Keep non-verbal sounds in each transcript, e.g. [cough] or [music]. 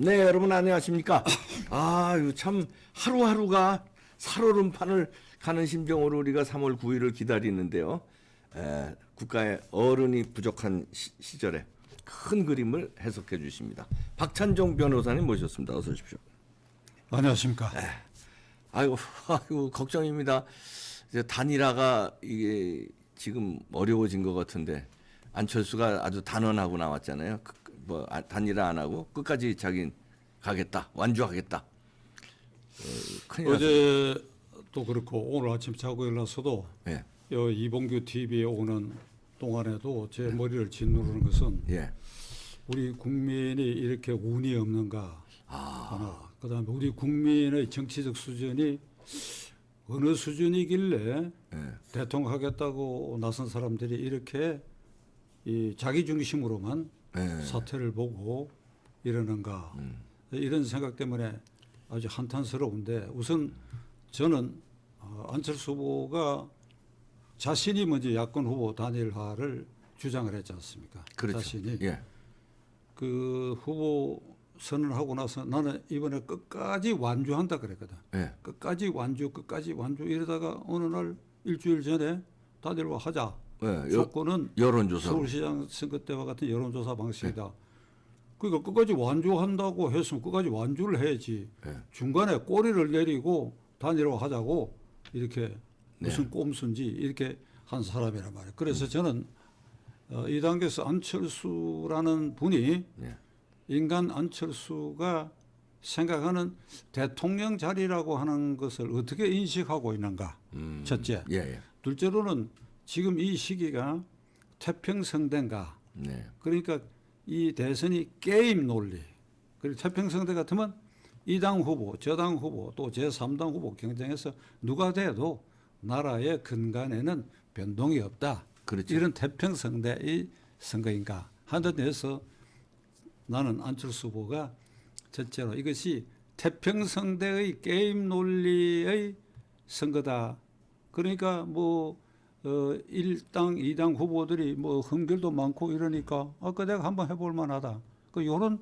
네, 여러분 안녕하십니까? 아유, 참 하루하루가 살얼음판을 가는 심정으로 우리가 3월 9일을 기다리는데요. 에, 국가의 어른이 부족한 시, 절에큰 그림을 해석해 주십니다. 박찬종 변호사님 모셨습니다. 어서 오십시오. 안녕하십니까. 아이고, [laughs] 아이고 걱정입니다. 이제 단일화가 이게 지금 어려워진 것 같은데 안철수가 아주 단언하고 나왔잖아요. 그, 뭐 아, 단일화 안 하고 끝까지 자긴 가겠다, 완주하겠다. 어, 또 그렇고 오늘 아침 자고 일어나서도 예, 여 이봉규 TV에 오는 동안에도 제 머리를 짓누르는 것은 예, 우리 국민이 이렇게 운이 없는가 하나. 그다음에 우리 국민의 정치적 수준이 어느 수준이길래 예, 대통령 하겠다고 나선 사람들이 이렇게 이 자기 중심으로만 예. 사태를 보고 이러는가 이런 생각 때문에 아주 한탄스러운데 우선 저는 어, 안철수 후보가 자신이 먼저 야권 후보 단일화를 주장을 했지 않습니까? 그렇죠. 자신이 예, 그 후보 선언하고 나서 나는 이번에 끝까지 완주한다 그랬거든. 예, 끝까지 완주, 끝까지 완주 이러다가 어느 날 일주일 전에 단일화 하자. 예. 여, 조건은 여론조사. 서울시장 선거 때와 같은 여론조사 방식이다. 그러니까 끝까지 완주한다고 했으면 끝까지 완주를 해야지. 예. 중간에 꼬리를 내리고 단일화 하자고 이렇게 네. 무슨 꼼수인지 이렇게 한 사람이란 말이에요. 그래서 저는 어, 이 단계에서 안철수라는 분이 예, 인간 안철수가 생각하는 대통령 자리라고 하는 것을 어떻게 인식하고 있는가. 음, 첫째. 예, 예, 둘째로는 지금 이 시기가 태평성대인가. 네, 그러니까 이 대선이 게임 논리. 그리고 태평성대 같으면 이 당 후보, 저 당 후보, 또 제3당 후보 경쟁해서 누가 돼도 나라의 근간에는 변동이 없다. 그렇죠. 이런 태평성대의 선거인가. 하는 데서 나는 안철수 후보가 첫째로 이것이 태평성대의 게임 논리의 선거다. 그러니까 뭐 어, 1당, 2당 후보들이 뭐 흥결도 많고 이러니까 아까 내가 한번 해볼 만하다. 그 요런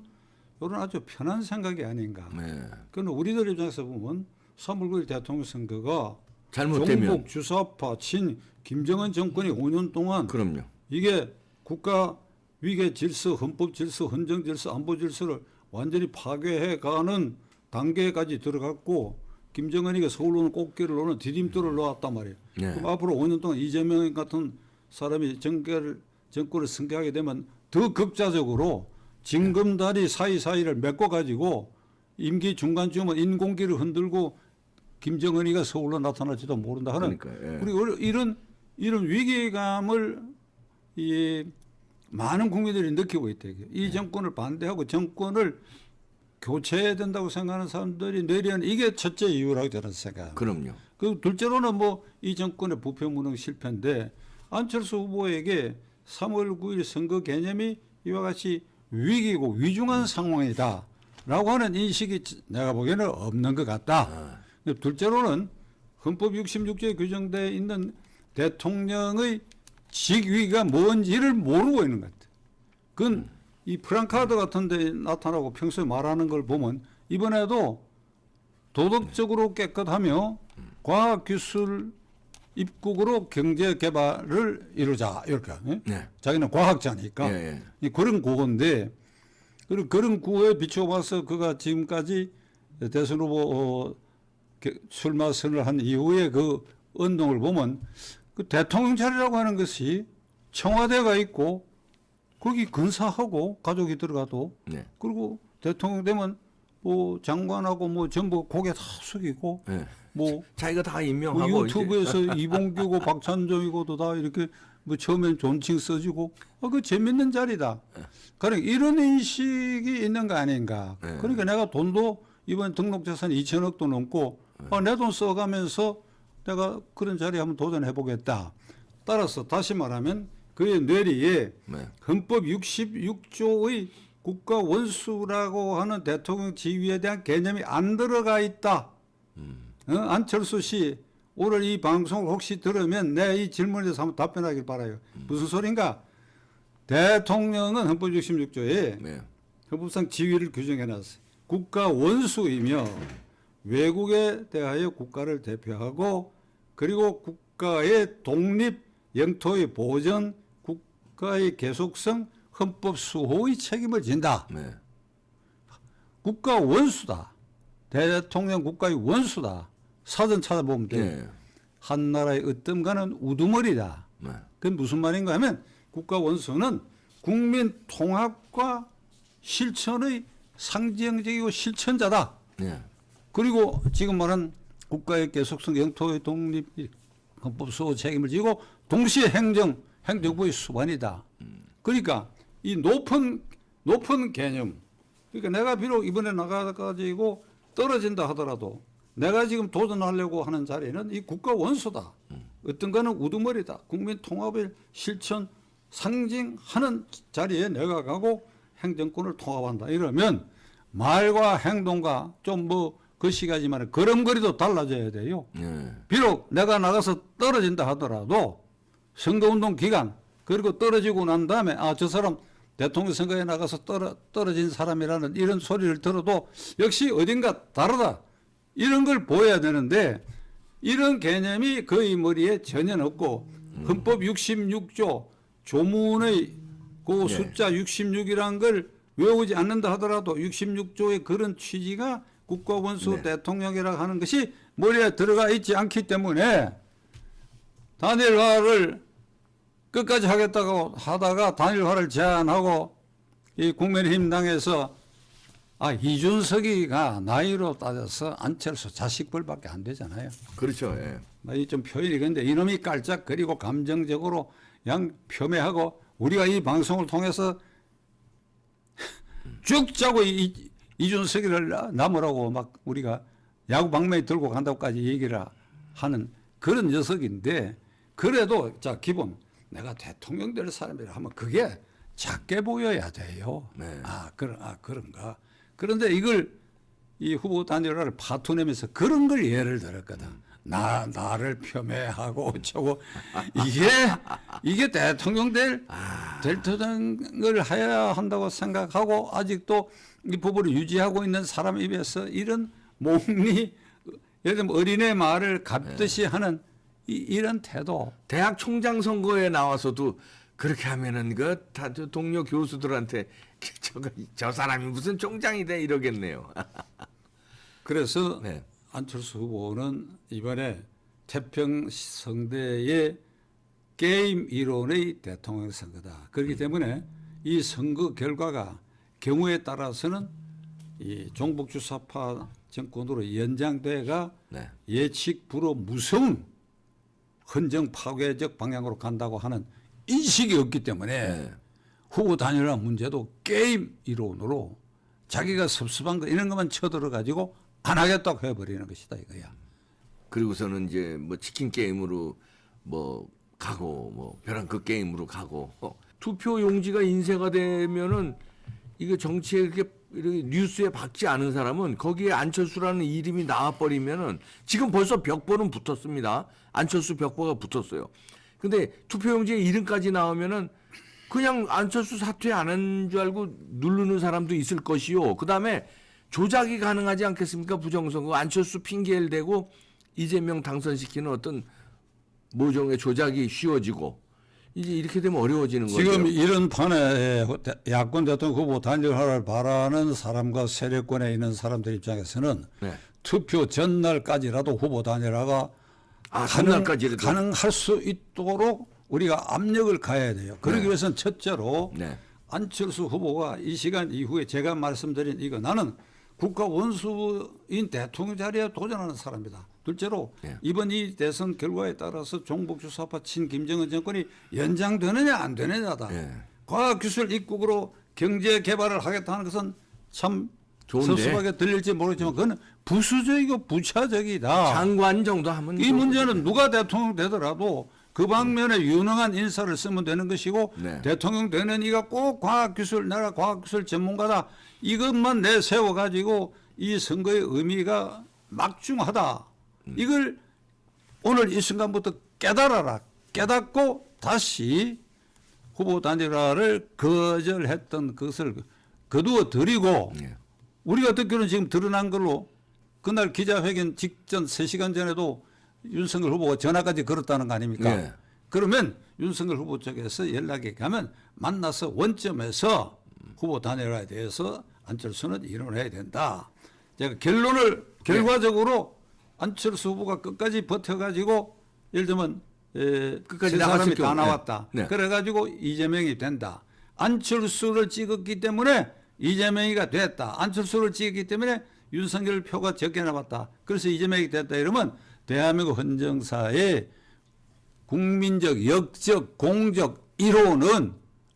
요런 아주 편한 생각이 아닌가. 네. 그는 우리들 입장에서 보면 3월 9일 대통령 선거가 잘못되면 종북 주사파 친 김정은 정권이 5년 동안 그럼요. 이게 국가 위계 질서, 헌법 질서, 헌정 질서, 안보 질서를 완전히 파괴해 가는 단계까지 들어갔고 김정은이가 서울로 오는 꽃길을 오는 디딤돌을 놓았단 말이에요. 네. 그럼 앞으로 5년 동안 이재명 같은 사람이 정계를 정권을 승계하게 되면 더 극자적으로 징검다리 사이사이를 메꿔 가지고 임기 중간쯤은 인공기를 흔들고 김정은이가 서울로 나타날지도 모른다 하는 그러니까, 예. 그리고 이런 이런 위기감을 이 많은 국민들이 느끼고. 네. 이 정권을 반대하고 정권을 교체해야 된다고 생각하는 사람들이 내리는 이게 첫째 이유라고 저는 생각합니다. 그럼요. 그 둘째로는 뭐 이 정권의 부패 무능 실패인데 안철수 후보에게 3월 9일 선거 개념이 이와 같이 위기고 위중한 상황이다라고 하는 인식이 내가 보기에는 없는 것 같다. 근데 둘째로는 헌법 66조에 규정되어 있는 대통령의 직위가 뭔지를 모르고 있는 것 같아. 그건 이 프랑카드 같은 데 나타나고 평소에 말하는 걸 보면 이번에도 도덕적으로 깨끗하며 과학기술 입국으로 경제 개발을 이루자 이렇게 예? 네. 자기는 과학자니까 예, 이 그런 구호인데 그런 그런 구호에 비춰봐서 그가 지금까지 대선 후보 어, 게- 출마 선을 한 이후에 그 운동을 보면 그 대통령 자리라고 하는 것이 청와대가 있고 거기 근사하고 가족이 들어가도 네. 그리고 대통령 되면 뭐 장관하고 뭐 전부 고개 다 숙이고 네. 뭐 [laughs] 자기가 다뭐 임명하고 이제- 유튜브에서 [laughs] 이봉규고 박찬종이고도 다 이렇게 뭐 처음엔 존칭 써주고 아, 그 재밌는 자리다. 그러니까 이런 인식이 있는 거 아닌가. 네. 그러니까 내가 돈도 이번 등록 자산 2천억도 넘고 아, 내돈 써가면서 내가 그런 자리에 한번 도전해 보겠다. 따라서 다시 말하면 그의 뇌리에 네. 헌법 66조의 국가 원수라고 하는 대통령 지위에 대한 개념이 안 들어가 있다. 어? 안철수 씨 오늘 이 방송을 혹시 들으면 내 이 질문에 대해서 한번 답변하길 바라요. 무슨 소린가? 대통령은 헌법 66조에 네. 헌법상 지위를 규정해 놨어요. 국가 원수이며 외국에 대하여 국가를 대표하고 그리고 국가의 독립, 영토의 보전, 국가의 계속성, 헌법 수호의 책임을 진다. 네. 국가 원수다. 대통령 국가의 원수다. 사전 찾아보면 돼. 네. 한 나라의 으뜸가는 우두머리다. 네. 그건 무슨 말인가 하면 국가 원수는 국민 통합과 실천의 상징적이고 실천자다. 네. 그리고 지금 말한 국가의 계속성, 영토의 독립, 헌법 수호 책임을 지고 동시에 행정, 행정부의 수반이다. 그러니까 이 높은 높은 개념. 그러니까 내가 비록 이번에 나가가지고 떨어진다 하더라도 내가 지금 도전하려고 하는 자리는 이 국가 원수다. 어떤 거는 우두머리다. 국민 통합을 실천 상징하는 자리에 내가 가고 행정권을 통합한다. 이러면 말과 행동과 좀뭐 거시기하지만 걸음걸이도 달라져야 돼요. 네. 비록 내가 나가서 떨어진다 하더라도 선거운동 기간 그리고 떨어지고 난 다음에 아 저 사람 대통령 선거에 나가서 떨어, 떨어진 사람이라는 이런 소리를 들어도 역시 어딘가 다르다 이런 걸 보여야 되는데 이런 개념이 그의 머리에 전혀 없고 헌법 66조 조문의 그 네. 숫자 66이라는 걸 외우지 않는다 하더라도 66조의 그런 취지가 국가원수 네. 대통령이라고 하는 것이 머리에 들어가 있지 않기 때문에 단일화를 끝까지 하겠다고 하다가 단일화를 제안하고 이 국민의힘당에서 아 이준석이가 나이로 따져서 안철수 자식벌밖에 안 되잖아요. 그렇죠. 예. 이좀 표현이 근데 이놈이 깔짝거리고 감정적으로 양 폄훼하고 우리가 이 방송을 통해서 [laughs] 이, 이- 이준석이를 남으라고 막 우리가 야구 방망이 들고 간다고까지 얘기를 하는 그런 녀석인데 그래도 자 기본 내가 대통령 될 사람이라 하면 그게 작게 보여야 돼요. 네. 아 그런 아 그런가. 그런데 이걸 이 후보 단일화를 파토내면서 그런 걸 예를 들었거든. 나 나를 폄훼하고 어쩌고 이게 이게 대통령 될 대통령을 해야 한다고 생각하고 아직도 이 부부를 유지하고 있는 사람 입에서 이런 몽리 예를 들면 어린애 말을 갚듯이 하는 이, 이런 태도 대학 총장 선거에 나와서도 그렇게 하면은 그다 동료 교수들한테 [laughs] 저거 저 사람이 무슨 총장이 돼 이러겠네요. [laughs] 그래서 네. 안철수 후보는 이번에 태평 성대의 게임 이론의 대통령 선거다. 그렇기 때문에 이 선거 결과가 경우에 따라서는 이 종북주사파 정권으로 연장돼가 네. 예측 불허 무서운 헌정 파괴적 방향으로 간다고 하는 인식이 없기 때문에 네. 후보 단일화 문제도 게임 이론으로 자기가 섭섭한 거 이런 것만 쳐들어 가지고 안 하겠다고 해버리는 것이다 이거야. 그리고서는 이제 뭐 치킨 게임으로 뭐 가고 뭐 벼랑 그 게임으로 가고 어. 투표 용지가 인쇄가 되면은 이게 정치에 이렇게 이렇게 뉴스에 박지 않은 사람은 거기에 안철수라는 이름이 나와 버리면은 지금 벌써 벽보는 붙었습니다. 안철수 벽보가 붙었어요. 근데 투표 용지에 이름까지 나오면은 그냥 안철수 사퇴 안 한 줄 알고 누르는 사람도 있을 것이요. 그 다음에 조작이 가능하지 않겠습니까? 부정선거 안철수 핑계를 대고 이재명 당선시키는 어떤 모종의 조작이 쉬워지고 이제 이렇게 되면 어려워지는 거죠. 지금 이런 판에 야권 대통령 후보 단일화를 바라는 사람과 세력권에 있는 사람들 입장에서는 네. 투표 전날까지라도 후보 단일화가 아, 가능? 가능할 수 있도록 우리가 압력을 가해야 돼요. 그러기 네. 위해서는 첫째로 네. 안철수 후보가 이 시간 이후에 제가 말씀드린 이거 나는 국가 원수인 대통령 자리에 도전하는 사람이다. 둘째로 네. 이번 이 대선 결과에 따라서 종북주 사파 친 김정은 정권이 연장되느냐 안 되느냐다. 네. 과학기술 입국으로 경제 개발을 하겠다 하는 것은 참 좋은데. 섭섭하게 들릴지 모르지만 그건 부수적이고 부차적이다. 장관 정도 하면 이 문제는 누가 대통령 되더라도 그 방면에 유능한 인사를 쓰면 되는 것이고 네. 대통령 되는 이가 꼭 과학기술 나라 과학기술 전문가다 이것만 내세워 가지고 이 선거의 의미가 막중하다 이걸 오늘 이 순간부터 깨달아라 깨닫고 다시 후보 단일화를 거절했던 것을 거두어 드리고 예. 우리가 듣기로는 지금 드러난 걸로 그날 기자회견 직전 3시간 전에도 윤석열 후보가 전화까지 걸었다는 거 아닙니까? 네. 그러면 윤석열 후보 쪽에서 연락이 가면 만나서 원점에서 후보 단일화에 대해서 안철수는 일어나야 된다. 제가 결론을 결과적으로 안철수 후보가 끝까지 버텨가지고 예를 들면 에, 끝까지 세 사람이 다 경우, 네. 나왔다. 네. 그래가지고 이재명이 된다. 안철수를 찍었기 때문에 이재명이가 됐다. 안철수를 찍었기 때문에 윤석열 표가 적게 나왔다. 그래서 이재명이 됐다. 이러면 대한민국 헌정사의 국민적, 역적, 공적 1호는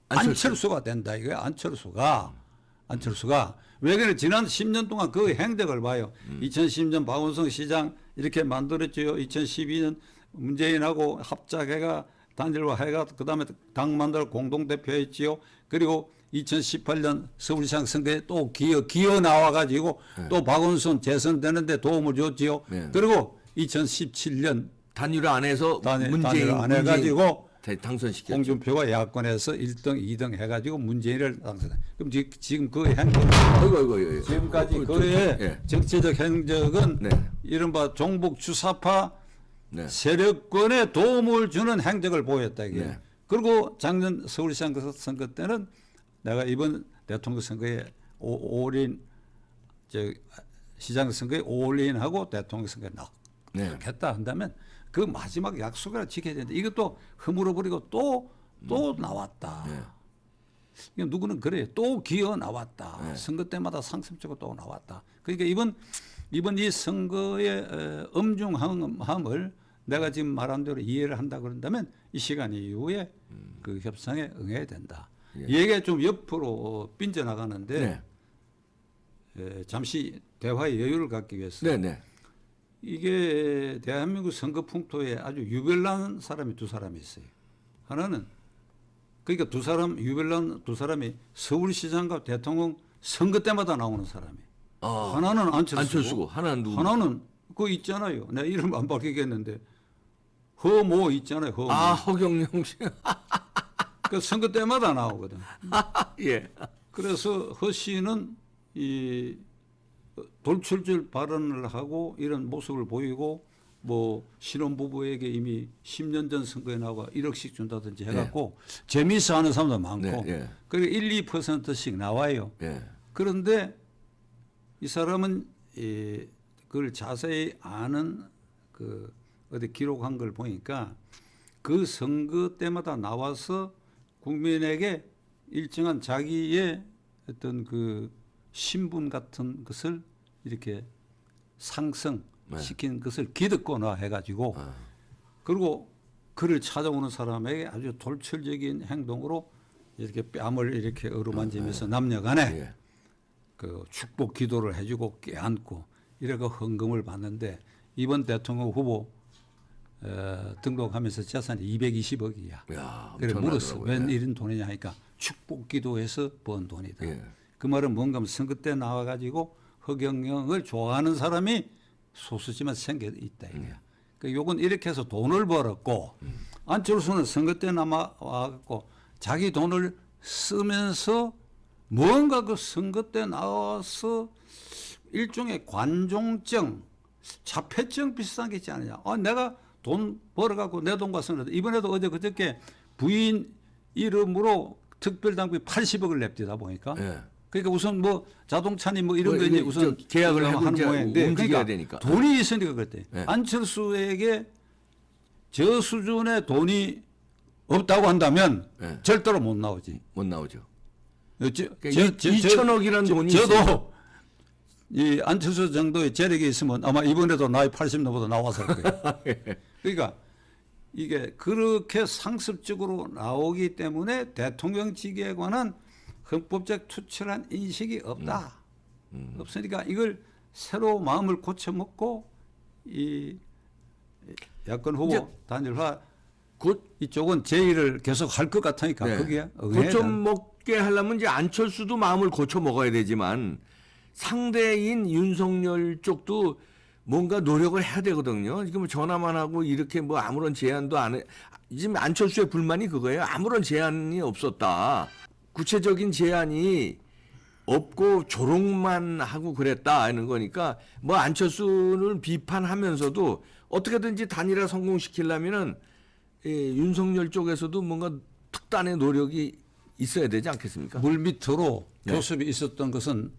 안철수. 안철수. 가 된다. 이거야. 안철수가. 안철수가. 왜 그래? 지난 10년 동안 그 행적을 봐요. 음. 2010년 박원성 시장 이렇게 만들었죠. 2012년 문재인하고 합작해가 단일화 해가 그다음에 당 만들 공동 대표 했지요. 그리고 2018년 서울시장 선거에 또 기어 기어 나와 가지고 또 박원순 재선되는데 도움을 줬지요. 네. 그리고 2017년 단일화 안에서 단일- 문재인 단일화 안 해가지고 대- 당선시켰죠. 홍준표가 야권에서 1등, 2등 해가지고 문재인을 당선. 그럼 지- 지금 그 행적 아이고 아이고. 지금까지 어, 저- 그의 예. 정치적 행적은 네. 이른바 종북 주사파 네. 세력권에 도움을 주는 행적을 보였다 이게. 네. 그리고 작년 서울시장 선거 때는 내가 이번 대통령 선거에 오- 올인 저 시장 선거에 올인하고 대통령 선거에 네. 넣겠다 한다면 그 마지막 약속을 지켜야 되는데 이것도 허물어 버리고 또또 나왔다. 네. 누구는 그래요. 또 기어 나왔다. 네. 선거 때마다 상습적으로 또 나왔다. 그러니까 이번 이번 이 선거의 어, 엄중함을 내가 지금 말한 대로 이해를 한다 그런다면 이 시간 이후에 그 협상에 응해야 된다. 예. 이 얘기가 좀 옆으로 빈져 나가는데 네. 에, 잠시 대화의 여유를 갖기 위해서 네, 네. 이게 대한민국 선거 풍토에 아주 유별난 사람이 두 사람이 있어요. 하나는 그러니까 두 사람 유별난 두 사람이 서울시장과 대통령 선거 때마다 나오는 사람이. 아, 하나는 안철수고, 안철수고 하나는 누구? 하나는 그거 있잖아요. 내가 이름 안 밝히겠는데 허모 있잖아요. 허모. 아, 허경영 씨. [laughs] 그 선거 때마다 나오거든. [laughs] 예. 그래서 허 씨는 이 돌출질 발언을 하고 이런 모습을 보이고 뭐 신혼부부에게 이미 10년 전 선거에 나와 1억씩 준다든지 해갖고 재미있어 하는 사람도 많고 네, 예. 그리고 1, 2%씩 나와요. 예. 그런데 이 사람은 이 그걸 자세히 아는 그 어디 기록한 걸 보니까 그 선거 때마다 나와서 국민에게 일정한 자기의 어떤 그 신분 같은 것을 이렇게 상승시킨 것을 기득권화 해가지고 아. 그리고 그를 찾아오는 사람에게 아주 돌출적인 행동으로 이렇게 뺨을 이렇게 어루만지면서 남녀간에 예. 그 축복 기도를 해주고 껴안고 이래가 헌금을 받는데 이번 대통령 후보 어, 등록하면서 재산이 220억이야. 야, 그래 물었어. 엄청나더라고요. 웬 예. 이런 돈이냐 하니까 축복 기도해서 번 돈이다. 예. 그 말은 뭔가 하면 선거 때 나와가지고 허경영을 좋아하는 사람이 소수지만 생겨 있다 음. 이거야. 그 요건 이렇게 해서 돈을 벌었고 안철수는 선거 때 남아 와갖고 자기 돈을 쓰면서 뭔가 그 선거 때 나와서 일종의 관종증, 자폐증 비슷한 게 있지 않느냐. 아, 내가 돈 벌어갖고 내 돈 가서는 이번에도 어제 그저께 부인 이름으로 특별당국이 80억을 냅디다 보니까. 예. 그러니까 우선 뭐 자동차니 뭐 이런 뭐거 이제 우선 저 계약을 이제 모양인데 그러니까 되니까. 돈이 있으니까 그랬대. 네. 안철수에게 저 수준의 돈이 없다고 한다면 네. 절대로 못 나오지. 못 나오죠. 저, 저, 그러니까 이- 2천억이라는 저- 돈이 저도 이 안철수 정도의 재력이 있으면 아마 이번에도 나이 80 넘어도 나와서 할 거예요. [laughs] 그러니까 이게 그렇게 상습적으로 나오기 때문에 대통령직에 관한 헌법적 투철한 인식이 없다. 음. 없으니까 이걸 새로 마음을 고쳐먹고 이 야권 후보 단일화 곧 이쪽은 제의를 계속 할 것 같으니까 네. 거기에 된다. 먹게 하려면 이제 안철수도 마음을 고쳐 먹어야 되지만 상대인 윤석열 쪽도 뭔가 노력을 해야 되거든요. 지금 전화만 하고 이렇게 뭐 아무런 제안도 안 해. 지금 안철수의 불만이 그거예요. 아무런 제안이 없었다. 구체적인 제안이 없고 조롱만 하고 그랬다 하는 거니까 뭐 안철수는 비판하면서도 어떻게든지 단일화 성공시키려면은 이 윤석열 쪽에서도 뭔가 특단의 노력이 있어야 되지 않겠습니까? 물 밑으로 네. 교섭이 있었던 것은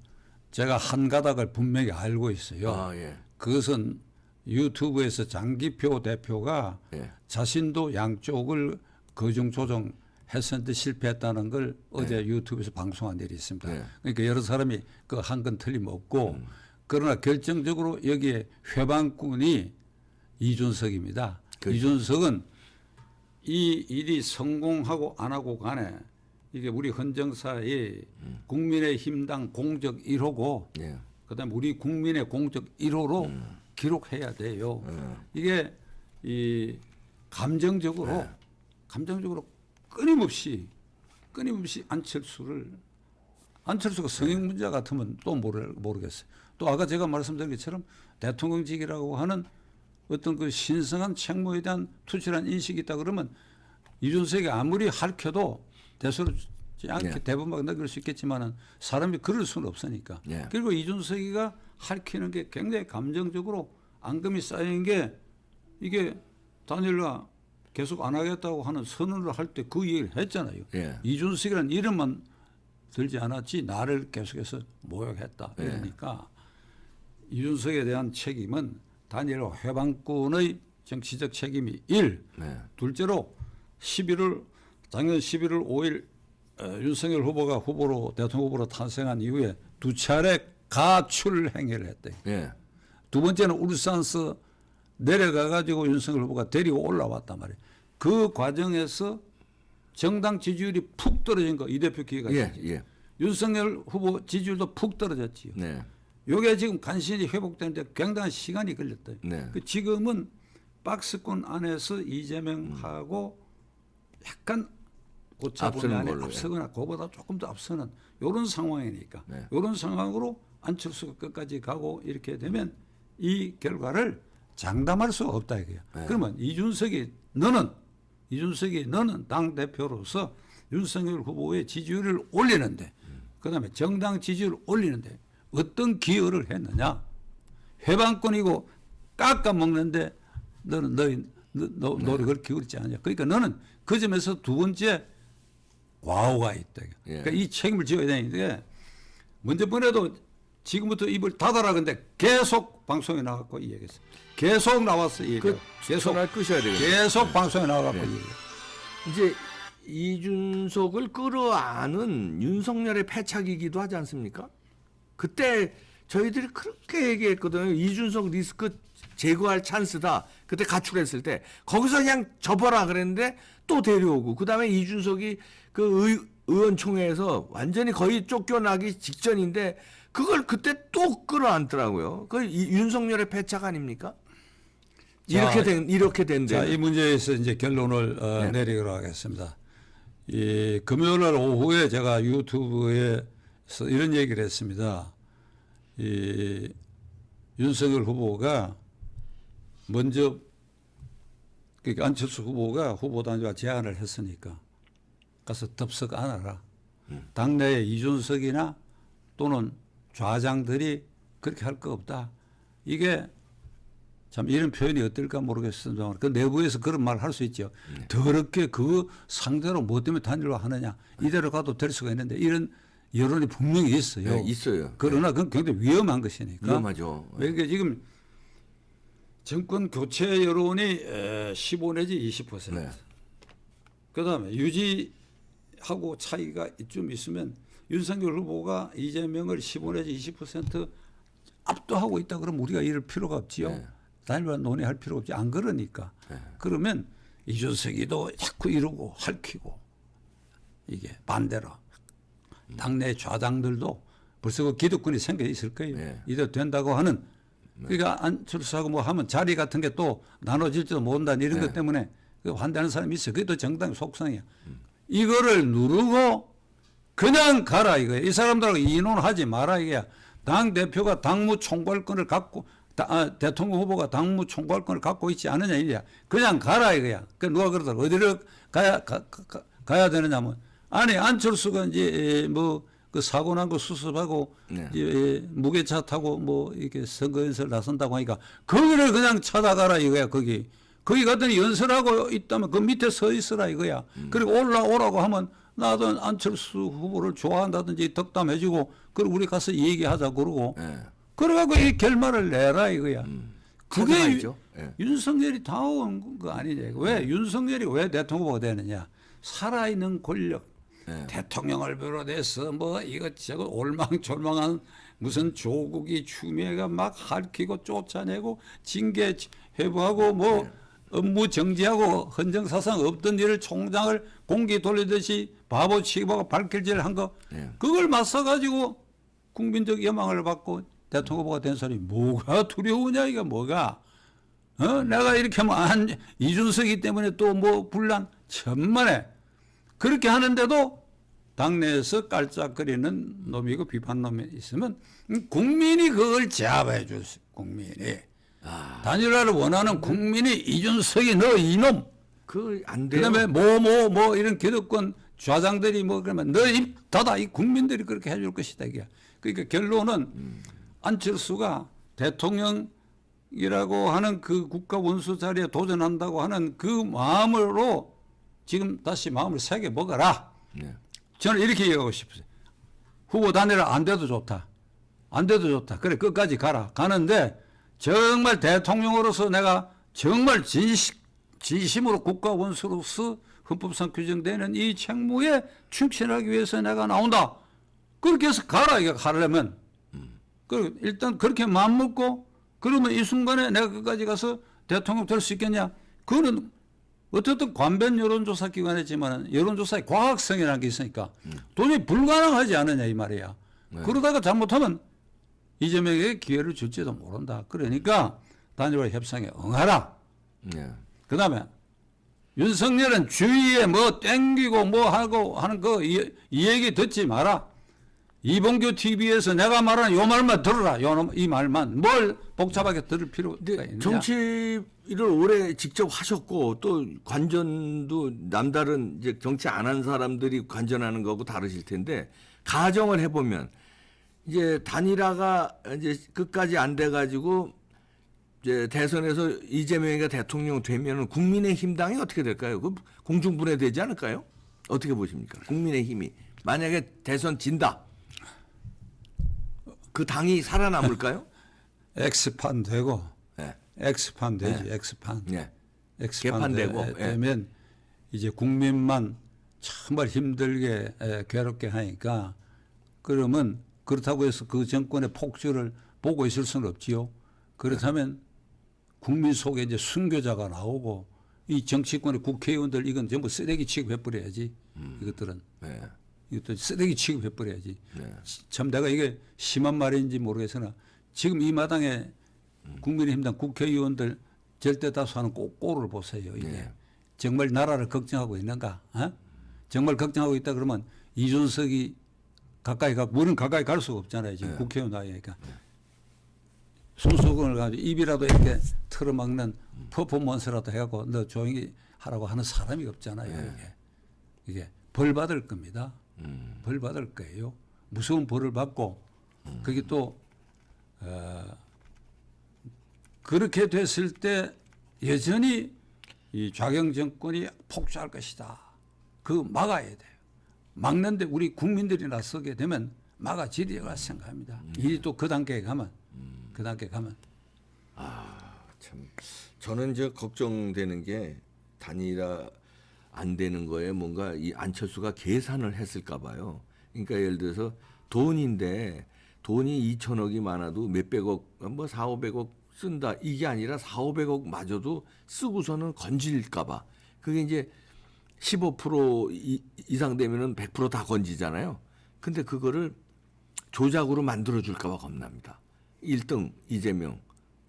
제가 한 가닥을 분명히 알고 있어요. 아, 예. 그것은 유튜브에서 장기표 대표가 예. 자신도 양쪽을 거중 조정 했었는데 실패했다는 걸 어제 유튜브에서 방송한 일이 있습니다. 네. 그러니까 여러 사람이 그 한 건 틀림없고 음. 그러나 결정적으로 여기에 회방꾼이 이준석입니다. 그렇죠. 이준석은 이 일이 성공하고 안 하고 간에 이게 우리 헌정사의 국민의힘당 공적 1호고 예. 그다음에 우리 국민의 공적 1호로 기록해야 돼요. 이게 이 감정적으로 감정적으로 끊임없이 끊임없이 안철수를 안철수가 성형 문제 같으면 또 모르, 모르겠어요. 또 아까 제가 말씀드린 것처럼 대통령직이라고 하는 어떤 그 신성한 책무에 대한 투철한 인식이 있다 그러면 이준석이 아무리 할켜도 대수롭지 않게 예. 대범하게 느낄 수 있겠지만은 사람이 그럴 수는 없으니까. 예. 그리고 이준석이가 할키는 게 굉장히 감정적으로 앙금이 쌓인 게 이게 단일화 계속 안 하겠다고 하는 선언을 할 때 그 얘기를 했잖아요. 예. 이준석이라는 이름만 들지 않았지 나를 계속해서 모욕했다. 예. 그러니까 이준석에 대한 책임은 단일화 회방권의 정치적 책임이 일. 네. 둘째로 11월 작년 11월 5일 어, 윤석열 후보가 후보로 대통령 후보로 탄생한 이후에 두 차례 가출 행위를 했대. 예. 두 번째는 울산서 내려가 가지고 윤석열 후보가 데리고 올라왔단 말이에요. 그 과정에서 정당 지지율이 푹 떨어진 거 이 대표 기회가 예. 예. 윤석열 후보 지지율도 푹 떨어졌지요. 네. 요게 지금 간신히 회복되는데 굉장한 시간이 걸렸다. 네. 그 지금은 박스권 안에서 이재명하고 약간 오차범위 앞서는 안에 걸로, 예. 앞서거나 그보다 조금 더 앞서는 이런 상황이니까 네. 이런 상황으로 안철수가 끝까지 가고 이렇게 되면 이 결과를 장담할 수 없다 이거야. 네. 그러면 이준석이 너는 이준석이 너는 당 대표로서 윤석열 후보의 지지율을 올리는데 그다음에 정당 지지율을 올리는데 어떤 기여를 했느냐? 해방권이고 깎아 먹는데 너는 너희 너, 너, 네. 노력을 기울이지 않냐. 그러니까 너는 그 점에서 두 번째 과오가 있다. 예. 그러니까 이 책임을 져야 되는데 먼저 번에도 지금부터 입을 닫아라 근데 계속 방송에 나갔고 이 얘기했어. 계속 나왔어 이 얘기. 그 계속 전화 끄셔야 되겠네요. 계속 방송에 나가고 네. 이 얘기. 이제 이준석을 끌어안은 윤석열의 패착이기도 하지 않습니까? 그때 저희들이 그렇게 얘기했거든요. 이준석 리스크 제거할 찬스다. 그때 가출했을 때 거기서 그냥 접어라 그랬는데 또 데려오고 그 다음에 이준석이 그 의, 의원총회에서 완전히 거의 쫓겨나기 직전인데 그걸 그때 또 끌어안더라고요. 그 이- 윤석열의 패착 아닙니까? 이렇게 자, 된 이렇게 된데. 자, 이 문제에서 이제 결론을 어, 네. 내리도록 하겠습니다. 이 금요일 날 오후에 제가 유튜브에서 이런 얘기를 했습니다. 이 윤석열 후보가 먼저 그러니까 안철수 후보가 후보단과 제안을 했으니까 가서 덥석 안아라. 당내에 이준석이나 또는 좌장들이 그렇게 할 거 없다. 이게 참 이런 표현이 어떨까 모르겠습니다만 그 내부에서 그런 말 할 수 있죠. 더럽게 그 상대로 뭐 때문에 단일화 하느냐 이대로 가도 될 수가 있는데 이런 여론이 분명히 있어요. 네, 있어요. 그러나 그건 굉장히 위험한 것이니까. 위험하죠. 왜냐하면 지금 정권 교체 여론이 에, 15 내지 20%. 네. 그다음에 유지하고 차이가 좀 있으면 윤석열 후보가 이재명을 15 내지 20% 압도하고 있다 그러면 우리가 이럴 필요가 없지요. 네. 단일화 논의할 필요가 없지. 안 그러니까. 그러면 이준석이도 자꾸 이러고 할퀴고 이게 반대로 당내 좌당들도 벌써 그 기득권이 생겨 있을 거예요. 네. 이대로 된다고 하는 그러니까 안철수하고 뭐 하면 자리 같은 게 또 나눠질지도 모른다 이런 것 때문에 그 환대하는 사람이 있어요. 그게 또 정당 속성이야. 이거를 누르고 그냥 가라 이거야. 이 사람들하고 인원하지 마라 이거야. 당 대표가 당무 총괄권을 갖고 다- 아, 대통령 후보가 당무 총괄권을 갖고 있지 않느냐 이거야. 그냥 가라 이거야. 그 누가 그러더라 어디를 가야 가, 가, 가- 가야 되느냐면 아니 안철수가 이제 뭐 그 사고 난 거 수습하고 네. 이제 무게차 타고 뭐 이렇게 선거 연설 나선다고 하니까 거기를 그냥 찾아가라 이거야 거기 거기 갔더니 연설하고 있다면 그 밑에 서 있으라 이거야 그리고 올라오라고 하면 나도 안철수 후보를 좋아한다든지 덕담해주고 그리고 우리 가서 얘기하자 그러고 예. 그래갖고 이 결말을 내라 이거야 그게 카드가 예. 윤석열이 다운 거 아니냐. 왜 윤석열이 왜 대통령 후보가 되느냐 살아있는 권력 예. 대통령을 비롯해서 뭐 이것저것 올망졸망한 무슨 조국이 추미애가 막 할퀴고 쫓아내고 징계 회부하고 뭐 업무 정지하고 헌정사상 없던 일을 총장을 공기 돌리듯이 바보 취급하고 발길질 한 거 예. 그걸 맞서 가지고 국민적 여망을 받고 대통령 후보가 된 사람이 뭐가 두려우냐 이게 뭐가? 어? 내가 이렇게 하면 안 이준석이 때문에 또 뭐 분란? 천만에. 그렇게 하는데도 당내에서 깔짝거리는 놈이고 비판 놈이 있으면 국민이 그걸 제압해 줬어 국민이 단일화를 원하는 국민이 이준석이 너 이놈 그안 돼요. 그다음에 뭐 뭐 뭐 이런 기득권 좌장들이 뭐 그러면 너 입 닫아 이 국민들이 그렇게 해줄 것이다 이게 그러니까 결론은 안철수가 대통령이라고 하는 그 국가 원수 자리에 도전한다고 하는 그 마음으로 지금 다시 마음을 새겨 먹어라. 네. 저는 이렇게 얘기하고 싶어요. 후보 단일화 안 돼도 좋다. 안 돼도 좋다. 그래 끝까지 가라. 가는데 정말 대통령으로서 내가 정말 진심, 진심으로 국가 원수로서 헌법상 규정되는 이 책무에 충실하기 위해서 내가 나온다. 그렇게 해서 가라 이게 가려면. 그 일단 그렇게 마음 먹고 그러면 이 순간에 내가 끝까지 가서 대통령 될 수 있겠냐? 그거는 어쨌든 관변 여론조사 기관이지만 여론조사의 과학성이라는 게 있으니까 도저히 불가능하지 않느냐 이 말이야. 그러다가 잘못하면 이재명에게 기회를 줄지도 모른다. 그러니까 단일화 협상에 응하라. 네. 그 다음에 윤석열은 주위에 뭐 땡기고 뭐 하고 하는 거이 이 얘기 듣지 마라. 이봉규 TV에서 내가 말하는 요 말만 들어라. 요, 이 말만. 뭘 복잡하게 들을 필요가 있느냐. 정치를 오래 직접 하셨고 또 관전도 남다른 이제 정치 안 한 사람들이 관전하는 거하고 다르실 텐데 가정을 해보면 이제 단일화가 이제 끝까지 안 돼가지고 이제 대선에서 이재명이가 대통령 되면은 국민의힘 당이 어떻게 될까요? 그 공중분해 되지 않을까요? 어떻게 보십니까? 국민의힘이 만약에 대선 진다, 그 당이 살아남을까요? [laughs] 엑스판 되고 네. 엑스판 되지. 엑스판. 네. 엑스판 개판되고, 되- 예. 되면 이제 국민만 정말 힘들게 에, 괴롭게 하니까 그러면 그렇다고 해서 그 정권의 폭주를 보고 있을 수는 없지요. 그렇다면 국민 속에 이제 순교자가 나오고 이 정치권의 국회의원들 이건 전부 쓰레기 취급해버려야지. 이것들은 네. 이것도 쓰레기 취급해버려야지. 네. 참 내가 이게 심한 말인지 모르겠으나 지금 이 마당에 국민의힘당 국회의원들 절대 다수하는 꼭 꼴을 보세요. 이게 네. 정말 나라를 걱정하고 있는가? 어? 정말 걱정하고 있다 그러면 이준석이 가까이 가, 물은 가까이 갈 수가 없잖아요. 지금 국회의원 나이니까. 손수건을 가지고 입이라도 이렇게 틀어막는 퍼포먼스라도 해갖고 너 조용히 하라고 하는 사람이 없잖아요. 이게. 이게 벌 받을 겁니다. 벌 받을 거예요. 무서운 벌을 받고 그게 또 어, 그렇게 됐을 때 여전히 이 좌경 정권이 폭주할 것이다. 그 막아야 돼요. 막는데 우리 국민들이 나서게 되면 막아지리라 생각합니다. 일이 또그 단계에 가면 그 단계에 가면 참 저는 이제 걱정되는 게 단일화 안 되는 거에 뭔가 이 안철수가 계산을 했을까 봐요. 그러니까 예를 들어서 돈인데 돈이 2천억이 많아도 몇백억 뭐 4, 500억 쓴다 이게 아니라 4, 500억 마저도 쓰고서는 건질까 봐. 그게 이제 15% 이- 이상 되면은 100%다 건지잖아요. 근데 그거를 조작으로 만들어 줄까 봐 겁납니다. 1등 이재명,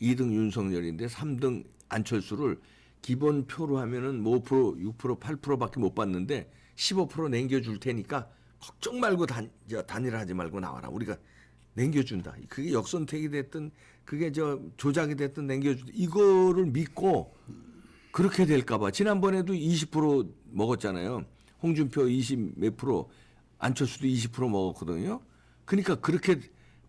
2등 윤석열인데 3등 안철수를 기본 표로 하면은 뭐 5%, 6%, 8%밖에 못 받는데 15% 남겨 줄 테니까 걱정 말고 단, 저, 단일화하지 말고 나와라. 우리가 남겨준다. 그게 역선택이 됐든 그게 저 조작이 됐든 남겨준다. 이거를 믿고 그렇게 될까봐 지난번에도 20% 먹었잖아요. 홍준표 20 몇 프로 안철수도 20% 먹었거든요. 그러니까 그렇게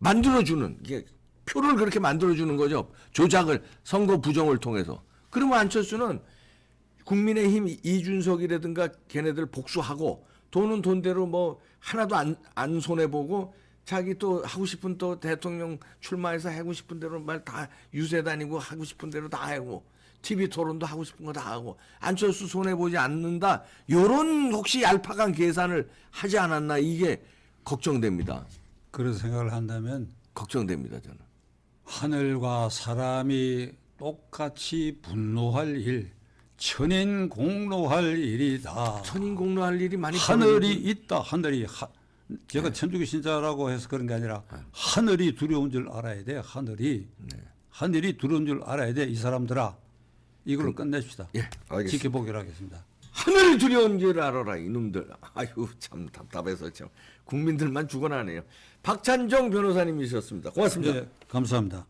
만들어주는 이게 표를 그렇게 만들어주는 거죠. 조작을 선거 부정을 통해서. 그러면 안철수는 국민의힘 이준석이라든가 걔네들 복수하고 돈은 돈대로 뭐 하나도 안, 안 손해 보고 자기 또 하고 싶은 또 대통령 출마해서 하고 싶은 대로 말 다 유세 다니고 하고 싶은 대로 다 하고 TV 토론도 하고 싶은 거 다 하고 안철수 손해 보지 않는다. 요런 혹시 얄팍한 계산을 하지 않았나 이게 걱정됩니다. 그런 생각을 한다면 걱정됩니다 저는. 하늘과 사람이 똑같이 분노할 일, 천인 공로할 일이다. 천인 공로할 일이 많이 하늘이 벌어지고 있다. 하늘이 하, 제가 천주교 신자라고 해서 그런 게 아니라 하늘이 두려운 줄 알아야 돼. 하늘이 하늘이 두려운 줄 알아야 돼. 이 사람들아. 이걸로 끝내십시다. 예, 알겠습니다. 지켜보기로 하겠습니다. 하늘 두려운 줄 알아라 이놈들. 아유 참 답답해서 참 국민들만 죽어나네요. 박찬정 변호사님이셨습니다. 고맙습니다. 예, 감사합니다.